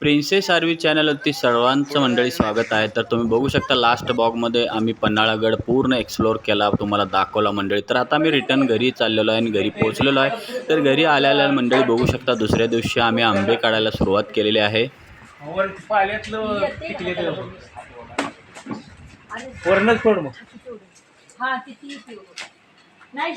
Princess Arvi चॅनलवरती सर्वांचं मंडळी स्वागत आहे. तर तुम्ही बघू शकता लास्ट बॉगमध्ये आम्ही पन्हाळागड पूर्ण एक्सप्लोअर केला तुम्हाला दाखवला मंडळी. तर आता मी रिटर्न घरी चाललेलो आहे आणि घरी पोहोचलेलो आहे. तर घरी आल्याला मंडळी बघू शकता दुसऱ्या दिवशी आम्ही आंबे काढायला सुरुवात केलेली आहे. वरणच मग नाही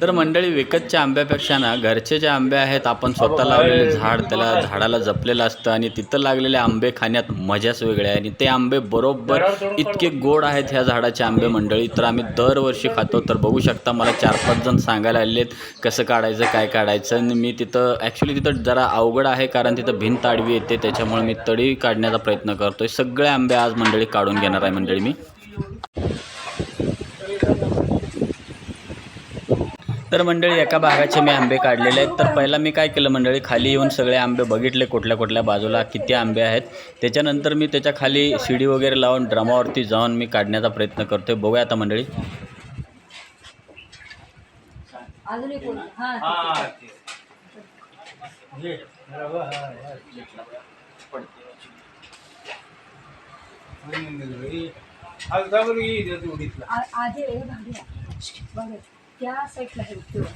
तर मंडळी विकतच्या आंब्यापेक्षा ना घरचे जे आंबे आहेत आपण स्वतः लावलेले झाड त्याला झाडाला जपलेलं असतं आणि तिथं लागलेले आंबे खाण्यात मजाच वेगळी आहे. आणि ते आंबे बरोबर इतके गोड आहेत ह्या झाडाचे आंबे मंडळी तर आम्ही दरवर्षी खातो. तर बघू शकता मला चार पाच जण सांगायला आलेत कसं काढायचं काय काढायचं. आणि मी तिथं ॲक्च्युली तिथं जरा अवघड आहे कारण तिथं भिंत आडवी येते त्याच्यामुळे मी तडी काढण्याचा प्रयत्न करतोय. सगळे आंबे आज मंडळी काढून घेणार आहे मंडळी मी. तर मंडळी एका भागाचे मी आंबे काढलेले आहेत. तर पहिला मी काय केलं मंडळी खाली येऊन सगळे आंबे बघितले कुठल्या कुठल्या बाजूला किती आंबे आहेत. त्याच्यानंतर मी त्याच्याखाली शिडी वगैरे लावून ड्रमावरती जाऊन मी काढण्याचा प्रयत्न करतोय. बघूया आता मंडळी. हा हा. हे, हा, हा. हे, हे त्या साईडला आहे तुळं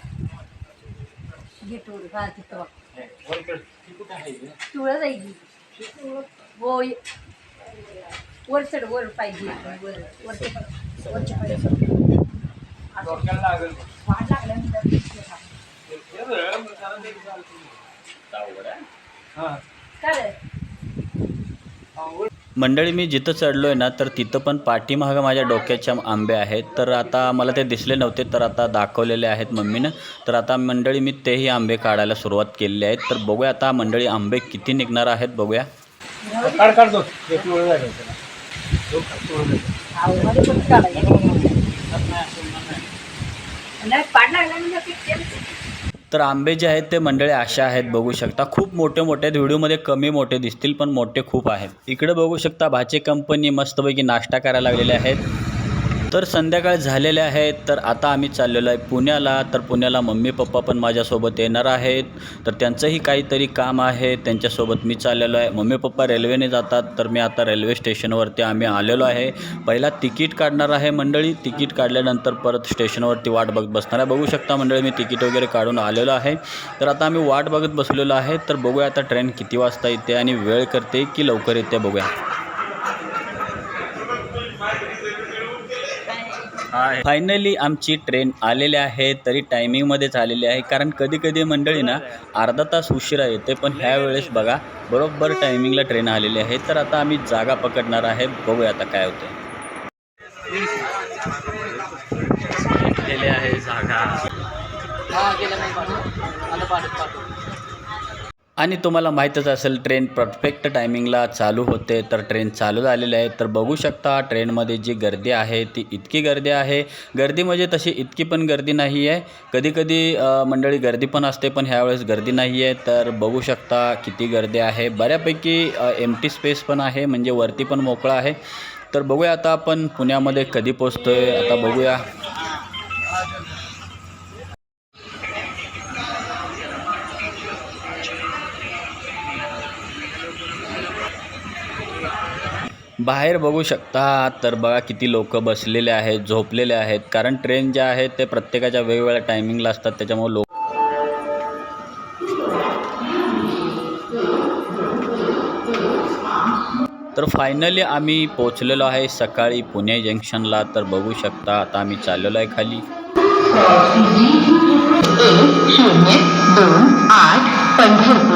गेटवर हा तिथं बघ. हे, वर कर. ती कुठं आहे हे? तुळं जाईल हो ये. वर चढ वर पाहिजे वर वरचे वरचे लागेल. वाट लागल्यानंतर हे. हा. काय? हा. मंडळी मी जिथं चढलो आहे ना तर तिथं पण पाठीमागं माझ्या डोक्याच्या आंबे आहेत. तर आता मला ते दिसले नव्हते तर आता दाखवलेले आहेत मम्मीनं. तर आता मंडळी मी तेही आंबे काढायला सुरुवात केलेली आहेत. तर बघूया आता मंडळी आंबे किती निघणार आहेत बघूया. काढ तर आंबे जे आहेत ते मंडळी अशा आहेत बघू शकता. खूप मोठे मोठे आहेत व्हिडिओमध्ये कमी मोठे दिसतील पण मोठे खूप आहेत. इकडे बघू शकता भाचे कंपनी मस्तपैकी नाश्ता करायला लागलेले आहेत. तर संध्याकाळ झालेले आहेत तर आता आम्ही चाललेलो आहे पुण्याला. तर पुण्याला मम्मी पप्पा पण माझ्यासोबत येणार आहेत. तर त्यांचंही काहीतरी काम आहे त्यांच्यासोबत मी चाललेलो आहे. मम्मी पप्पा रेल्वेने जातात तर मी आता रेल्वे स्टेशनवरती आम्ही आलेलो आहे. पहिला तिकीट काढणार आहे मंडळी. तिकीट काढल्यानंतर परत स्टेशनवरती वाट बघत बसणार आहे. बघू शकता मंडळी मी तिकीट वगैरे काढून आलेलो आहे. तर आता आम्ही वाट बघत बसलेलो आहे. तर बघूया आता ट्रेन किती वाजता येते आणि वेळ करते की लवकर येते बघूया. फायनली आमची ट्रेन आलेली आहे तरी टायमिंगमध्येच आलेली आहे. कारण कधी कधी मंडळी ना अर्धा तास उशिरा येते पण ह्या वेळेस बघा बरोबर टायमिंगला ट्रेन आलेली आहे. तर आता आम्ही जागा पकडणार आहे. बघूया आता काय होतं आहे जागा. आणि तुम्हाला माहीतच असेल ट्रेन परफेक्ट टायमिंगला चालू होते. तर ट्रेन चालू झालेली आहे. तर बघू शकता ट्रेनमध्ये जी गर्दी आहे ती इतकी गर्दी आहे. गर्दी म्हणजे तशी इतकी पण गर्दी नाही आहे. कधीकधी मंडळी गर्दी पण असते पण ह्यावेळेस गर्दी नाही आहे. तर बघू शकता किती गर्दी आहे. बऱ्यापैकी एम टी स्पेस पण आहे म्हणजे वरती पण मोकळा आहे. तर बघूया आता आपण पुण्यामध्ये कधी पोचतो आहे आता बघूया. बाहेर बघू शकता. तर बघा किती लोक बसलेले आहेत झोपलेले आहेत. कारण ट्रेन ज्या आहेत ते प्रत्येकाच्या वेगवेगळ्या टायमिंगला असतात. त्याच्यामुळे लोक तर फायनली आम्ही पोचलेलो आहे सकाळी पुणे जंक्शनला. तर बघू शकता आता आम्ही चाललेलो आहे खाली. एक शून्य दोन आठ पंढरपूर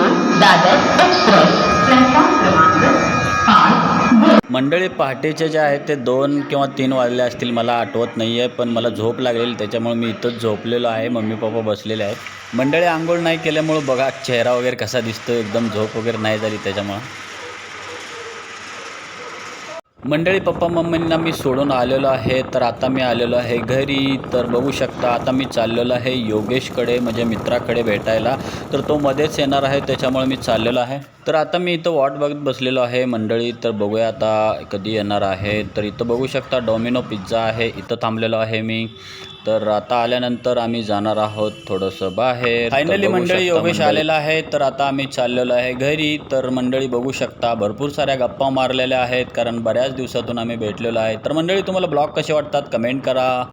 मंडळी पहाटेचे जे आहेत ते दोन किंवा तीन वाजले असतील मला आठवत नाही आहे पण मला झोप लागलेली त्याच्यामुळे मी इथंच झोपलेलो आहे मम्मी पप्पा बसलेले आहेत. मंडळी आंघोळ नाही केल्यामुळं बघा चेहरा वगैरे कसा दिसतो एकदम झोप वगैरे नाही झाली त्याच्यामुळं. मंडळी पप्पा मम्मींना मी सोडून आलेलो आहे तर आता मी आलेलो आहे घरी. तर बघू शकता आता मी चाललेलो आहे योगेशकडे म्हणजे मित्राकडे भेटायला. तर तो मध्येच येणार आहे त्याच्यामुळे मी चाललेलो आहे. तर आता मी इथं वाट बघत बसलेलो आहे मंडळी तर बघूया आता कधी येणार आहे. तर इथं बघू शकता डॉमिनो पिझ्झा आहे इथं थांबलेलो आहे मी. तर आता आल्यानंतर आम्ही जाणार आहोत थोडंसं बाहेर. फायनली मंडळी योगेश आलेला आहे तर आता आम्ही चाललेलो आहे घरी. तर मंडळी बघू शकता भरपूर साऱ्या गप्पा मारलेल्या आहेत कारण बऱ्याच दिवसातून आम्ही भेटलेलो आहे. तर मंडळी तुम्हाला ब्लॉग कसे वाटतात कमेंट करा.